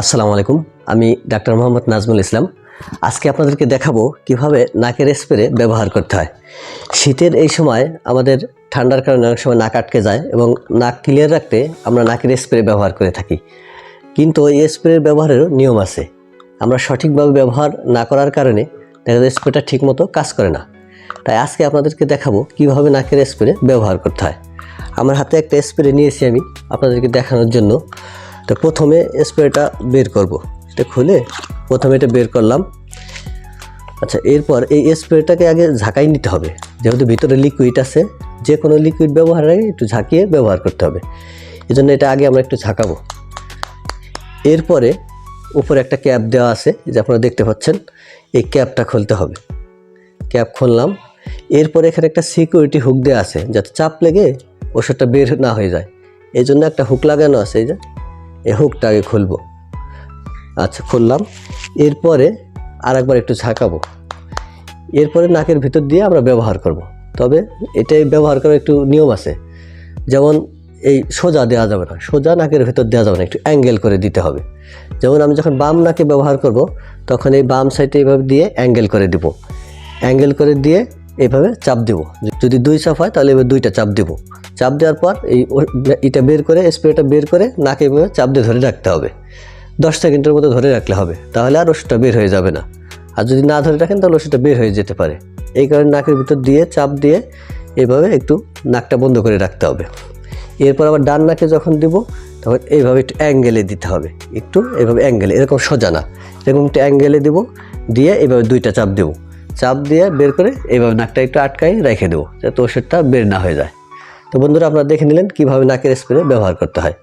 আসসালামু আলাইকুম, আমি ডাক্তার মোহাম্মদ নাজমুল ইসলাম। আজকে আপনাদেরকে দেখাবো কীভাবে নাকের স্প্রে ব্যবহার করতে হয়। শীতের এই সময় আমাদের ঠান্ডার কারণে অনেক সময় নাক আটকে যায় এবং নাক ক্লিয়ার রাখতে আমরা নাকের স্প্রে ব্যবহার করে থাকি। কিন্তু এই স্প্রের ব্যবহারেরও নিয়ম আছে। আমরা সঠিকভাবে ব্যবহার না করার কারণে দেখা যায় স্প্রেটা ঠিকমতো কাজ করে না। তাই আজকে আপনাদেরকে দেখাবো কীভাবে নাকের স্প্রে ব্যবহার করতে হয়। আমার হাতে একটা স্প্রে নিয়েছি আমি, আপনাদেরকে দেখানোর জন্য। তো প্রথমে স্প্রেটা বের করব। এটা খুলে প্রথমে এটা বের করলাম। আচ্ছা এরপর এই স্প্রেটাকে আগে ঝাঁকাই নিতে হবে। যেহেতু ভিতরে লিকুইড আছে যে কোনো লিকুইড ব্যবহারের আগে একটু ঝাঁকিয়ে ব্যবহার করতে হবে। এই জন্য এটা আগে আমরা একটু ঝাঁকাবো। এরপরে উপরে একটা ক্যাপ দেওয়া আছে যে আপনারা দেখতে পাচ্ছেন, এই ক্যাপটা খুলতে হবে। ক্যাপ খুললাম। এরপরে এখানে একটা সিকিউরিটি হুক দেওয়া আছে, যাতে চাপ লেগে ওষুধটা বের না হয়ে যায়। এই জন্য একটা হুক লাগানো আছে, এই যে। এই হুকটা আগে খুলবো। আচ্ছা খুললাম। এরপরে আর একবার একটু ঝাঁকাবো। এরপরে নাকের ভিতর দিয়ে আমরা ব্যবহার করব। তবে এটাই ব্যবহার করার একটু নিয়ম আছে। যেমন এই সোজা দেওয়া যাবে না, সোজা নাকের ভিতর দেওয়া যাবে না, একটু অ্যাঙ্গেল করে দিতে হবে। যেমন আমি যখন বাম নাকে ব্যবহার করব, তখন এই বাম সাইডে এইভাবে দিয়ে অ্যাঙ্গেল করে দিব। অ্যাঙ্গেল করে দিয়ে এইভাবে চাপ দেব। যদি দুই চাপ হয়, তাহলে এবার দুইটা চাপ দেব। চাপ দেওয়ার পর এই এটা বের করে, স্প্রেটা বের করে, নাকে এভাবে চাপ দিয়ে ধরে রাখতে হবে। দশ সেকেন্ডের মতো ধরে রাখলে হবে। তাহলে আর ওষুধটা বের হয়ে যাবে না। আর যদি না ধরে রাখেন, তাহলে ওষুধটা বের হয়ে যেতে পারে। এই কারণে নাকের ভিতর দিয়ে চাপ দিয়ে এভাবে একটু নাকটা বন্ধ করে রাখতে হবে। এরপর আবার ডান নাকে যখন দিব, তখন এইভাবে একটু অ্যাঙ্গেলে দিতে হবে। একটু এভাবে অ্যাঙ্গেলে, এরকম সোজা না। এরকম একটু অ্যাঙ্গেলে দিব, দিয়ে এভাবে দুইটা চাপ দেবো। চাপ দিয়ে বের করে এইভাবে নাকটা একটু আটকাই রেখে দেবো, যাতে ওষুধটা বের না হয়ে যায়। তো বন্ধুরা, আপনারা দেখে নিলেন কীভাবে নাকের স্প্রে ব্যবহার করতে হয়।